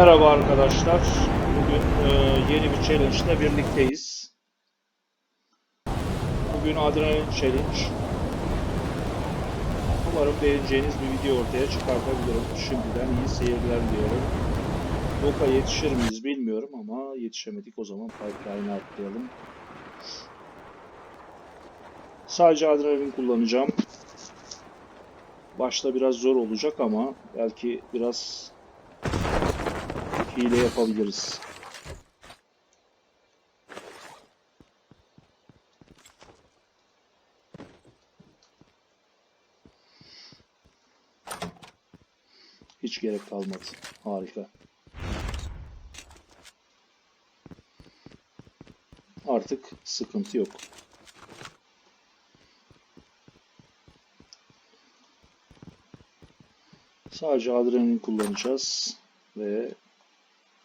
Merhaba arkadaşlar. Bugün e, yeni bir challenge ile birlikteyiz. Bugün Adrenalin Challenge. Umarım beğeneceğiniz bir video ortaya çıkartabilirim. Şimdiden iyi seyirler diliyorum. Boka yetişir miyiz bilmiyorum ama yetişemedik. O zaman pipeline'ı atlayalım. Sadece adrenalin kullanacağım. Başta biraz zor olacak ama belki biraz hile yapabiliriz. Hiç gerek kalmadı. Harika. Artık sıkıntı yok. Sadece adrenalin kullanacağız ve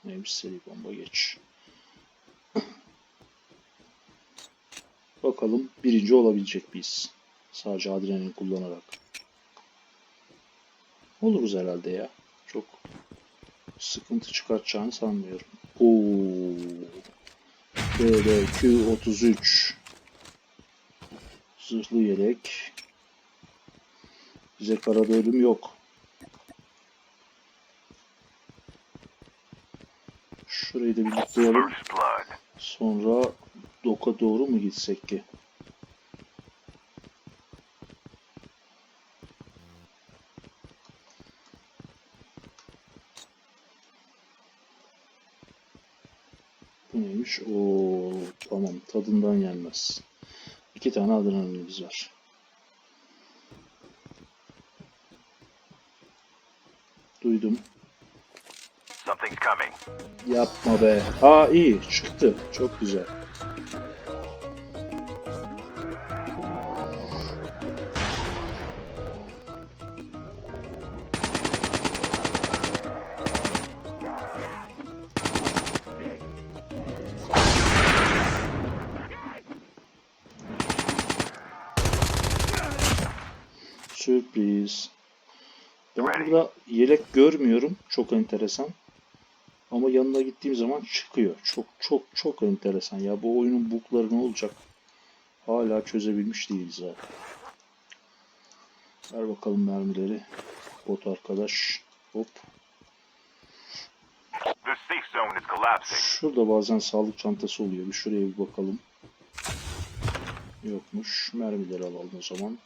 neymiş seri bomba geç. Bakalım birinci olabilecek miyiz? Sadece adrenalin kullanarak. Oluruz herhalde ya. Çok sıkıntı çıkartacağını sanmıyorum. Oo. BDQ 33 Zırhlı yelek. Bize karada ölüm yok. Şurayı da bir. Sonra doka doğru mu gitsek ki? Bu neymiş? Oo, tamam tadından yenmez. İki tane adrenalinimiz var. Duydum. Something's coming. Yapma be. Aa iyi çıktı. Çok güzel. Sürpriz. Ben burada yelek görmüyorum. Çok enteresan. Ama yanına gittiğim zaman çıkıyor. Çok çok çok enteresan ya. Bu oyunun bugları ne olacak? Hala çözebilmiş değiliz ha. Ver bakalım mermileri. Bot arkadaş. Hop. Şurada bazen sağlık çantası oluyor. Bir şuraya bir bakalım. Yokmuş. Mermileri alalım o zaman.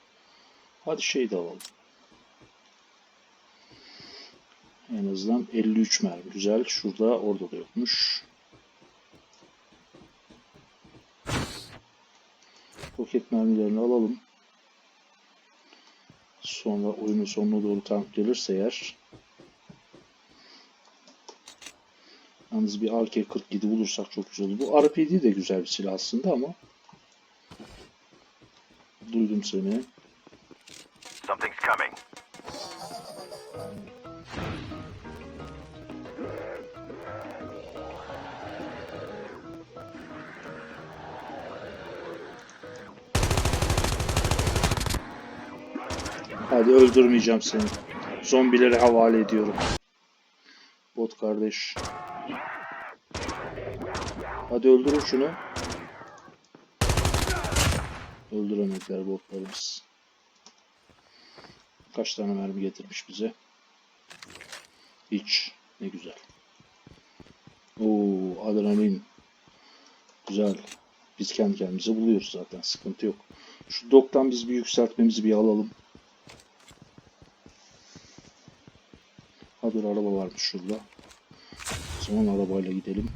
Hadi şey de alalım. En azından 53 mermi. Güzel. Şurada orada da yokmuş. Roket mermilerini alalım. Sonra oyunun sonuna doğru tank gelirse eğer Yalnız bir AK-47 bulursak çok güzel olur. Bu RPD de güzel bir silah aslında ama duydum seni. Something's coming. Hadi öldürmeyeceğim seni. Zombileri havale ediyorum. Bot kardeş. Hadi öldürün şunu. Öldüremediler botlarımız. Kaç tane mermi getirmiş bize? Hiç. Ne güzel. Oo, adrenalin. Güzel. Biz kendi kendimize buluyoruz zaten. Sıkıntı yok. Şu doktan biz bir yükseltmemizi bir alalım. Ha dur araba varmış şurada. O zaman arabayla gidelim.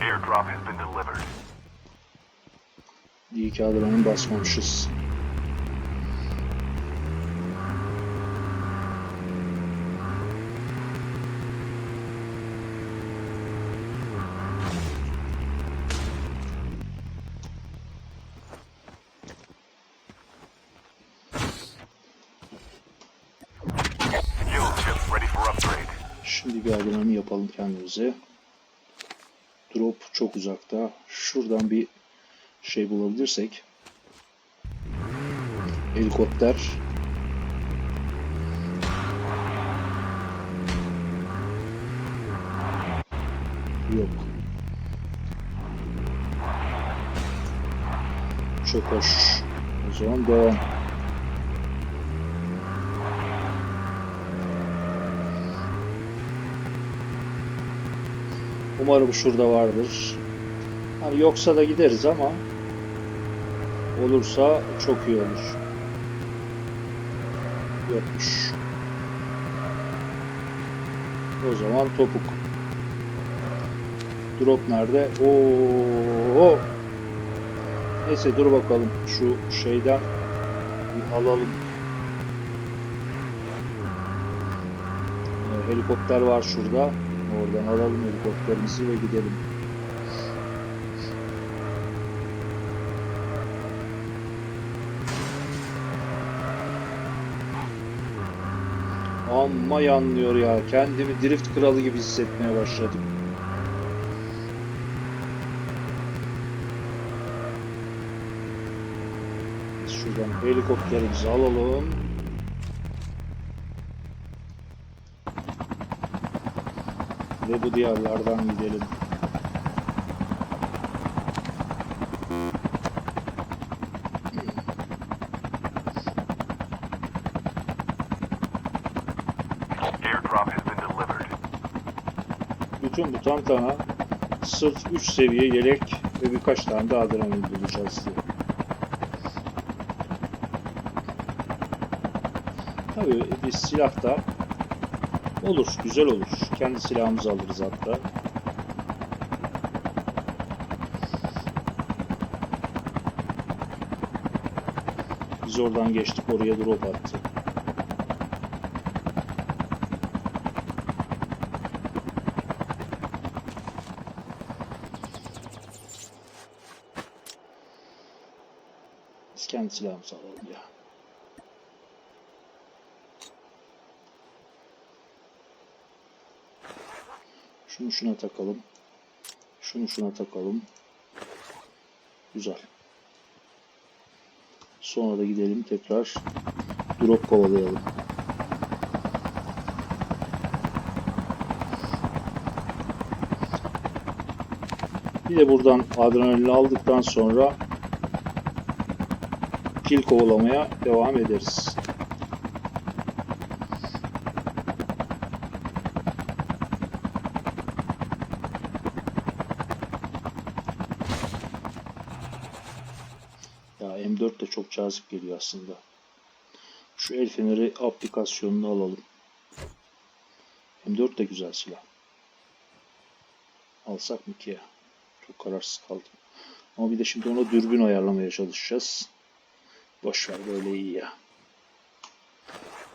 Airdrop has been delivered. İyi ki adrenalin basmamışız. Şimdi bir adrenalin yapalım kendimize. Drop çok uzakta. Şuradan bir şey bulabilirsek. Helikopter. Yok. Çok hoş. O zaman devam. Umarım şurada vardır. Hani yoksa da gideriz ama olursa çok iyi olur. Yokmuş. O zaman topuk. Drop nerede? Oo. Neyse dur bakalım. Şu şeyden bir alalım. Ee, helikopter var şurada. Oradan alalım helikopterimizi ve gidelim. Amma yanlıyor ya. Kendimi drift kralı gibi hissetmeye başladım. Biz şuradan helikopterimizi alalım. Ve bu diyarlardan gidelim. Airdrop has been delivered. Bütün bu tantana sırf 3 seviye yelek ve birkaç tane de adrenalin bulacağız diye. Tabii bir silah da olur, güzel olur. Kendi silahımızı alırız hatta. Biz oradan geçtik, oraya drop attı. Biz kendi silahımızı alalım ya. Şuna takalım. Şunu şuna takalım. Güzel. Sonra da gidelim tekrar drop kovalayalım. Bir de buradan adrenalini aldıktan sonra kill kovalamaya devam ederiz. Ya M4 de çok cazip geliyor aslında. Şu el feneri aplikasyonunu alalım. M4 de güzel silah. Alsak mı ki ya? Çok kararsız kaldım. Ama bir de şimdi ona dürbün ayarlamaya çalışacağız. Boş ver böyle iyi ya.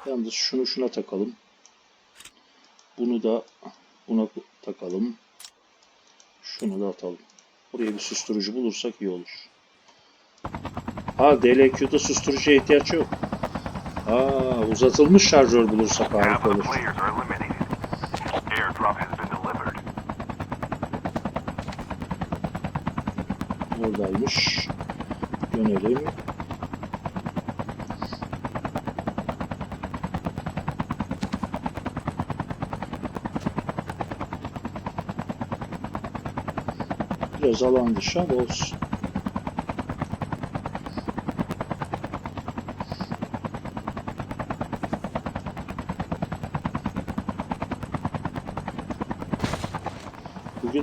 Yalnız şunu şuna takalım. Bunu da buna takalım. Şunu da atalım. Buraya bir susturucu bulursak iyi olur. Ha DLQ'da susturucuya ihtiyaç yok. Aa uzatılmış şarjör bulursak harika olur. Oradaymış. Dönelim. Biraz alan dışı olsun.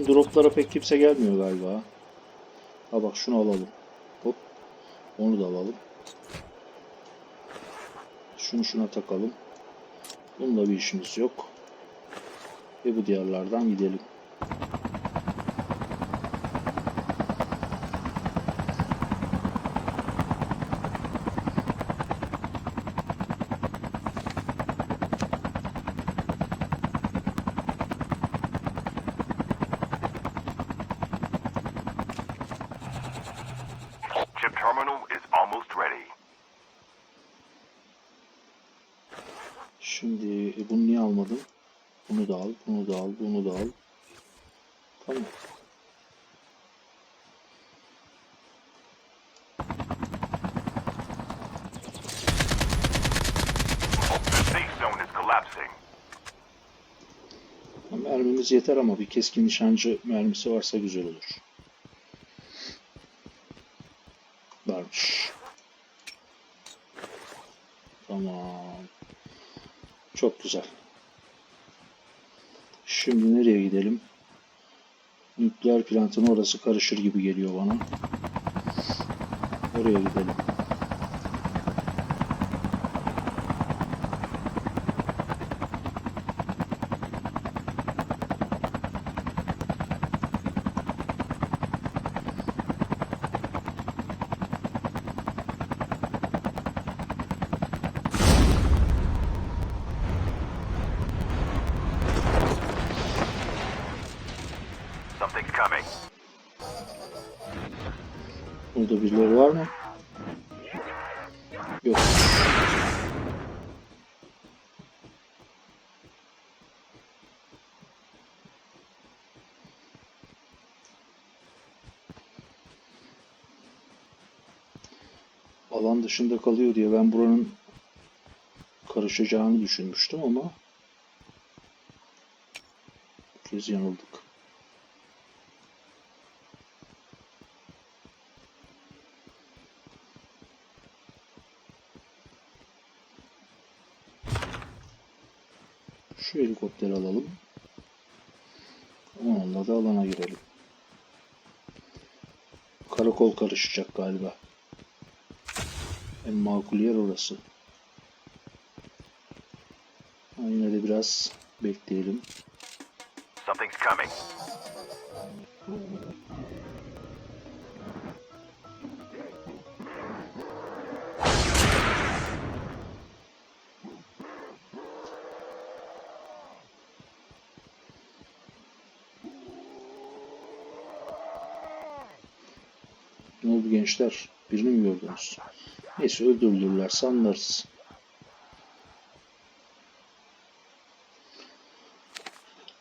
Droplara pek kimse gelmiyor galiba. Ha bak şunu alalım. Hop. Onu da alalım. Şunu şuna takalım. Bununla bir işimiz yok. Ve bu diyarlardan gidelim. Şimdi e, bunu niye almadım? Bunu da al, bunu da al, bunu da al. Tamam. Mermimiz yeter ama bir keskin nişancı mermisi varsa güzel olur. Varmış. Tamam. Çok güzel. Şimdi nereye gidelim? Nükleer plantın orası karışır gibi geliyor bana. Oraya gidelim. Something's coming. Burada birileri var mı? Yok. Alan dışında kalıyor diye ben buranın karışacağını düşünmüştüm ama bu kez yanıldık. Şu helikopteri alalım. Onunla da alana girelim. Karakol karışacak galiba. En makul yer orası. Yine de biraz bekleyelim. Something's coming. Ne oldu gençler? Birini mi gördünüz? Neyse öldürülürlerse anlarız.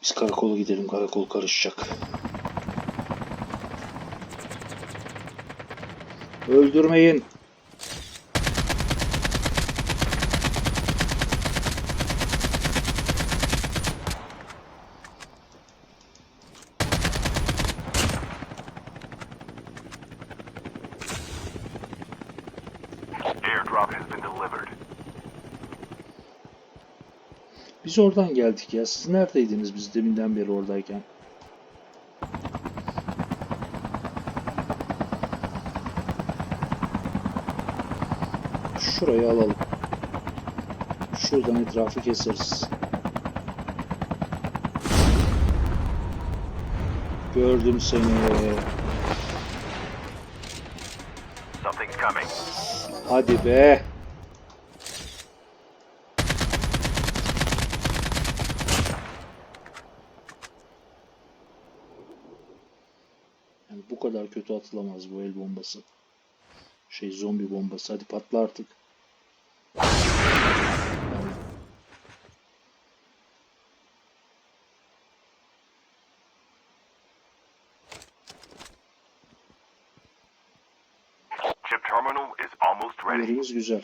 Biz karakola gidelim. Karakol karışacak. Öldürmeyin. Airdrop has been delivered. Biz oradan geldik ya. Siz neredeydiniz biz deminden beri oradayken? Şurayı alalım. Şuradan etrafı keseriz. Gördüm seni. Hadi be. Yani bu kadar kötü atılamaz bu el bombası. Şey zombi bombası. Hadi patla artık. Yerimiz güzel.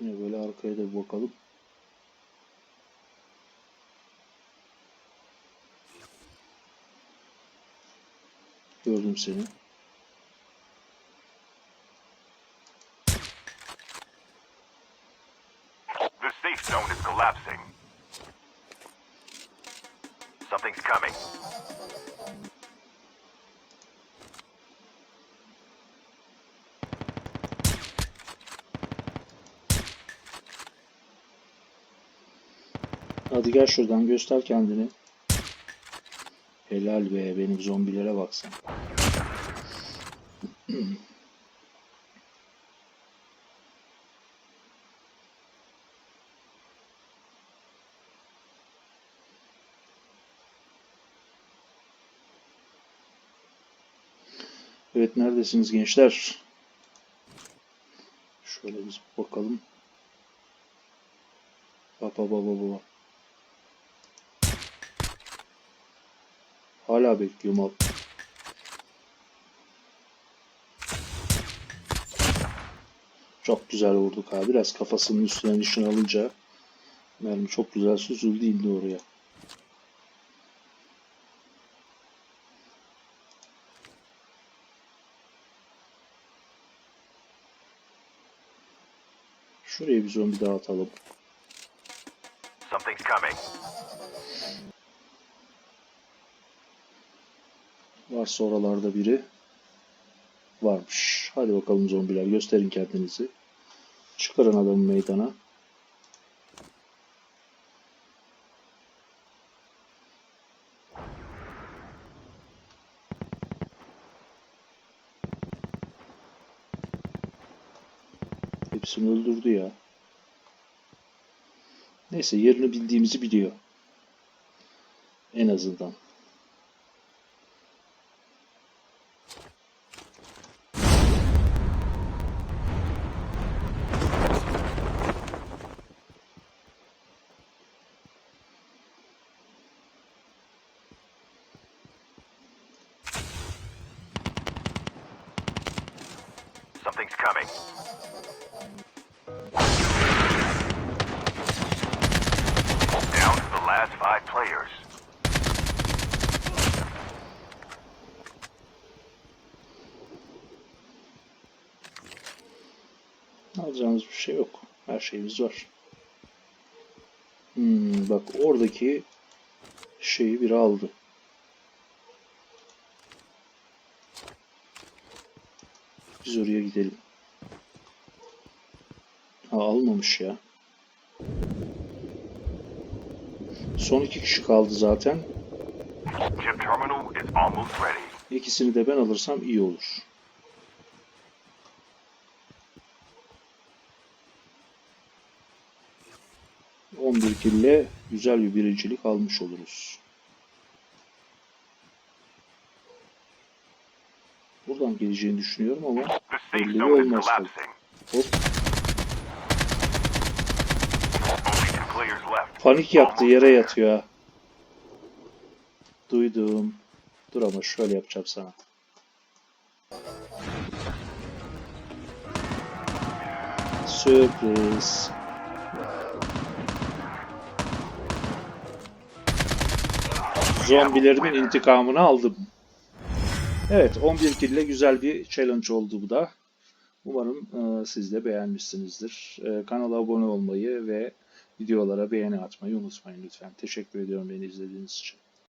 Yine böyle arkaya da bir bakalım. Gördüm seni. Gel şuradan göster kendini. Helal be benim zombilere baksan. Evet neredesiniz gençler? Şöyle biz bakalım. Baba baba baba. Hala bekliyorum abi. Çok güzel vurduk abi. Biraz kafasının üstüne hani nişan alınca mermi çok güzel süzüldü indi oraya. Şuraya bir zombi daha atalım. Something's coming. Varsa oralarda biri. Varmış. Hadi bakalım zombiler gösterin kendinizi. Çıkarın adamı meydana. Hepsini öldürdü ya. Neyse yerini bildiğimizi biliyor. En azından. Something's coming. Down to the last five players. Alacağımız bir şey yok. Her şeyimiz var. Hmm, bak oradaki şeyi biri aldı. Biz oraya gidelim. Ha almamış ya. Son iki kişi kaldı zaten. İkisini de ben alırsam iyi olur. On bir kille güzel bir birincilik almış oluruz. Buradan geleceğini düşünüyorum ama belli olmaz. Hop, panik yaptı yere yatıyor ha. Duydum. Dur ama şöyle yapacağım sana. Sürpriz. Zombilerimin intikamını aldım. Evet 11 kill güzel bir challenge oldu bu da. Umarım e, siz de beğenmişsinizdir. E, kanala abone olmayı ve videolara beğeni atmayı unutmayın lütfen. Teşekkür ediyorum beni izlediğiniz için.